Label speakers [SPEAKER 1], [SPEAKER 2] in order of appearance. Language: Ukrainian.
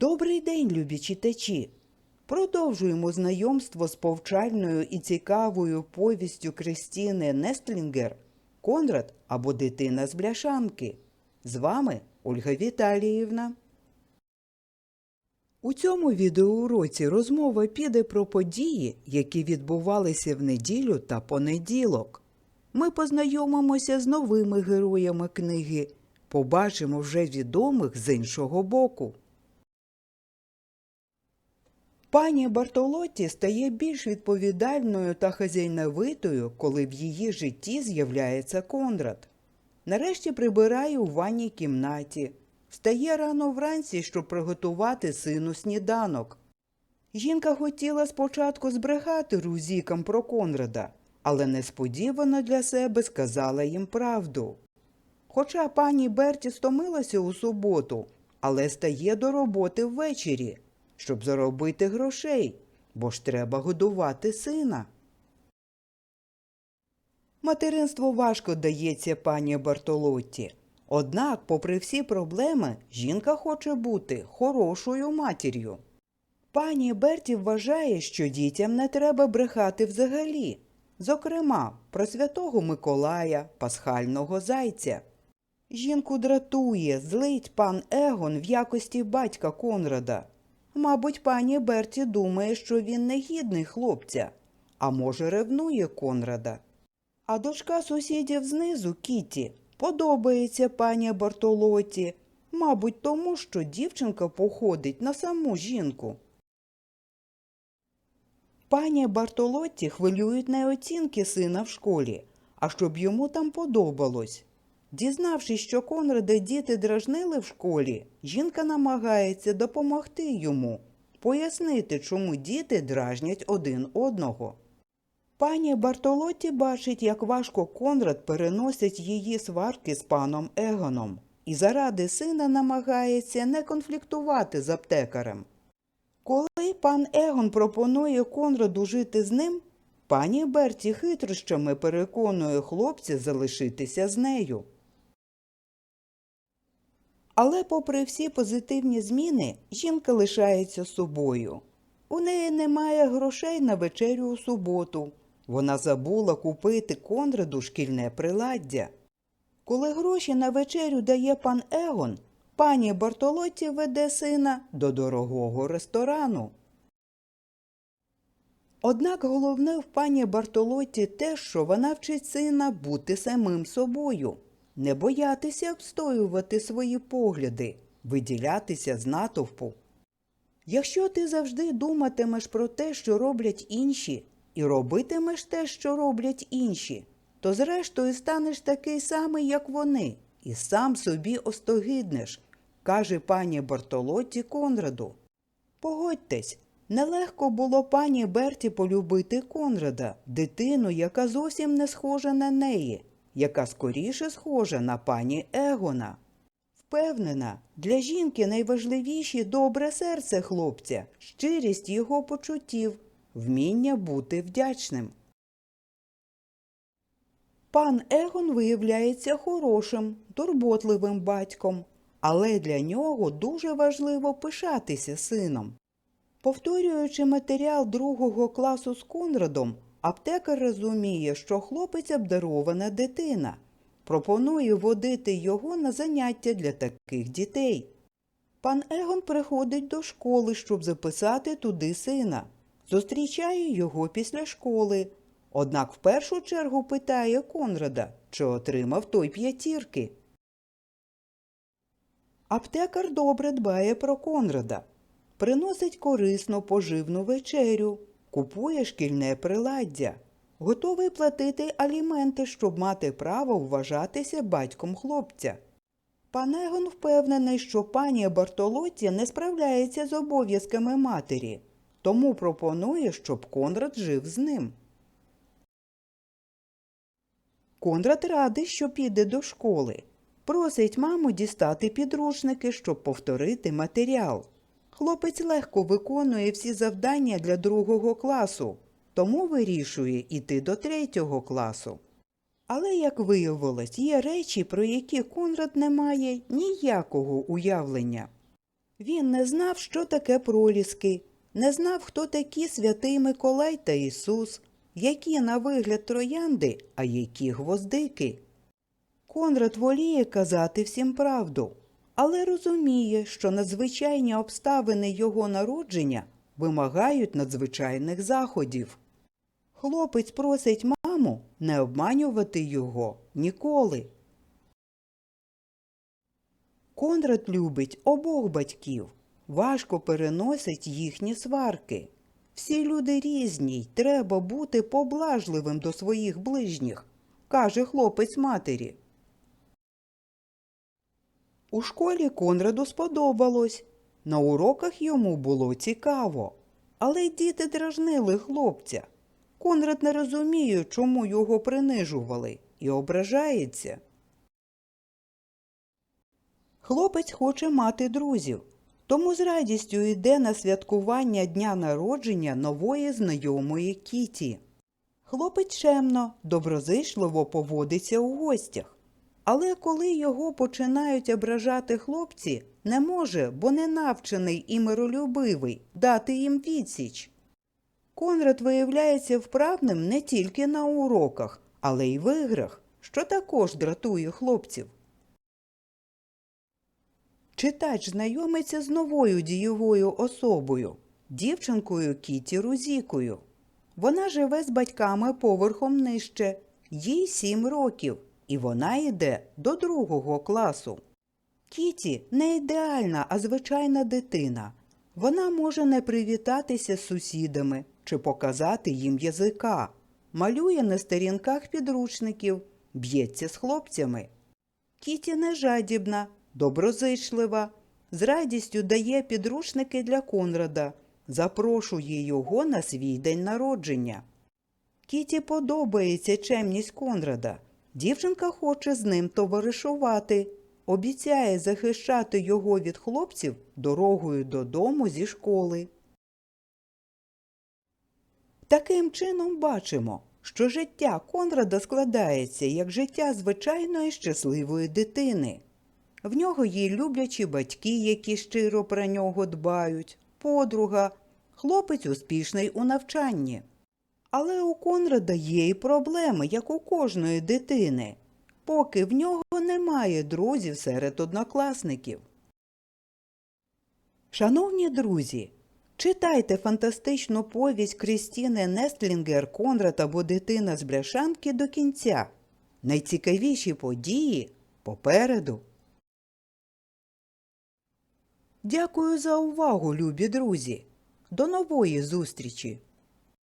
[SPEAKER 1] Добрий день, любі читачі! Продовжуємо знайомство з повчальною і цікавою повістю Кристіни Нестлінгер Конрад або дитина з бляшанки. З вами Ольга Віталіївна. У цьому відеоуроці розмова піде про події, які відбувалися в неділю та понеділок. Ми познайомимося з новими героями книги, побачимо вже відомих з іншого боку. Пані Бартолотті стає більш відповідальною та хазяйновитою, коли в її житті з'являється Конрад. Нарешті прибирає у ванній кімнаті, встає рано вранці, щоб приготувати сину сніданок. Жінка хотіла спочатку збрехати рузікам про Конрада, але несподівано для себе сказала їм правду. Хоча пані Берті стомилася у суботу, але стає до роботи ввечері, щоб заробити грошей, бо ж треба годувати сина. Материнство важко дається пані Бартолотті. Однак, попри всі проблеми, жінка хоче бути хорошою матір'ю. Пані Берті вважає, що дітям не треба брехати взагалі, зокрема, про святого Миколая, пасхального зайця. Жінку дратує, злить пан Егон в якості батька Конрада. Мабуть, пані Берті думає, що він негідний хлопця, а може, ревнує Конрада. А дочка сусідів знизу, Кіті, подобається пані Бартолоті, мабуть, тому, що дівчинка походить на саму жінку. Пані Бартолотті хвилюють не оцінки сина в школі, а щоб йому там подобалось. Дізнавшись, що Конрада діти дражнили в школі, жінка намагається допомогти йому, пояснити, чому діти дражнять один одного. Пані Бартолотті бачить, як важко Конрад переносить її сварки з паном Егоном, і заради сина намагається не конфліктувати з аптекарем. Коли пан Егон пропонує Конраду жити з ним, пані Берті хитрощами переконує хлопця залишитися з нею. Але, попри всі позитивні зміни, жінка лишається собою. У неї немає грошей на вечерю у суботу. Вона забула купити Конраду шкільне приладдя. Коли гроші на вечерю дає пан Егон, пані Бартолотті веде сина до дорогого ресторану. Однак головне в пані Бартолотті те, що вона вчить сина бути самим собою, не боятися обстоювати свої погляди, виділятися з натовпу. Якщо ти завжди думатимеш про те, що роблять інші, і робитимеш те, що роблять інші, то зрештою станеш такий самий, як вони, і сам собі остогиднеш, каже пані Бартолотті Конраду. Погодьтесь, нелегко було пані Берті полюбити Конрада, дитину, яка зовсім не схожа на неї, яка скоріше схожа на пані Егона. Впевнена, для жінки найважливіші добре серце хлопця, щирість його почуттів, вміння бути вдячним. Пан Егон виявляється хорошим, турботливим батьком, але для нього дуже важливо пишатися сином. Повторюючи матеріал другого класу з Конрадом, аптекар розуміє, що хлопець обдарована дитина, пропонує водити його на заняття для таких дітей. Пан Егон приходить до школи, щоб записати туди сина. Зустрічає його після школи. Однак в першу чергу питає Конрада, чи отримав той п'ятірки. Аптекар добре дбає про Конрада, приносить корисну поживну вечерю, купує шкільне приладдя, готовий платити аліменти, щоб мати право вважатися батьком хлопця. Пан Егон впевнений, що пані Бартолотті не справляється з обов'язками матері, тому пропонує, щоб Конрад жив з ним. Конрад радий, що піде до школи. Просить маму дістати підручники, щоб повторити матеріал. Хлопець легко виконує всі завдання для другого класу, тому вирішує іти до третього класу. Але, як виявилось, є речі, про які Конрад не має ніякого уявлення. Він не знав, що таке проліски, не знав, хто такі святий Миколай та Ісус, які на вигляд троянди, а які гвоздики. Конрад воліє казати всім правду, але розуміє, що надзвичайні обставини його народження вимагають надзвичайних заходів. Хлопець просить маму не обманювати його ніколи. Конрад любить обох батьків, важко переносить їхні сварки. Всі люди різні, й треба бути поблажливим до своїх ближніх, каже хлопець матері. У школі Конраду сподобалось. На уроках йому було цікаво. Але діти дражнили хлопця. Конрад не розуміє, чому його принижували, і ображається. Хлопець хоче мати друзів, тому з радістю йде на святкування дня народження нової знайомої Кіті. Хлопець чемно, доброзичливо поводиться у гостях. Але коли його починають ображати хлопці, не може, бо не навчений і миролюбивий, дати їм відсіч. Конрад виявляється вправним не тільки на уроках, але й в іграх, що також дратує хлопців. Читач знайомиться з новою дієвою особою, дівчинкою Кіті Рузікою. Вона живе з батьками поверхом нижче, їй сім років, і вона йде до другого класу. Кіті не ідеальна, а звичайна дитина. Вона може не привітатися з сусідами чи показати їм язика, малює на сторінках підручників, б'ється з хлопцями. Кіті не жадібна, доброзичлива, з радістю дає підручники для Конрада, запрошує його на свій день народження. Кіті подобається чемність Конрада. Дівчинка хоче з ним товаришувати, обіцяє захищати його від хлопців дорогою додому зі школи. Таким чином бачимо, що життя Конрада складається як життя звичайної щасливої дитини. В нього є люблячі батьки, які щиро про нього дбають, подруга, хлопець успішний у навчанні. Але у Конрада є і проблеми, як у кожної дитини, поки в нього немає друзів серед однокласників. Шановні друзі, читайте фантастичну повість Крістіни Нестлінгер Конрад або дитина з бляшанки до кінця. Найцікавіші події попереду. Дякую за увагу, любі друзі. До нової зустрічі!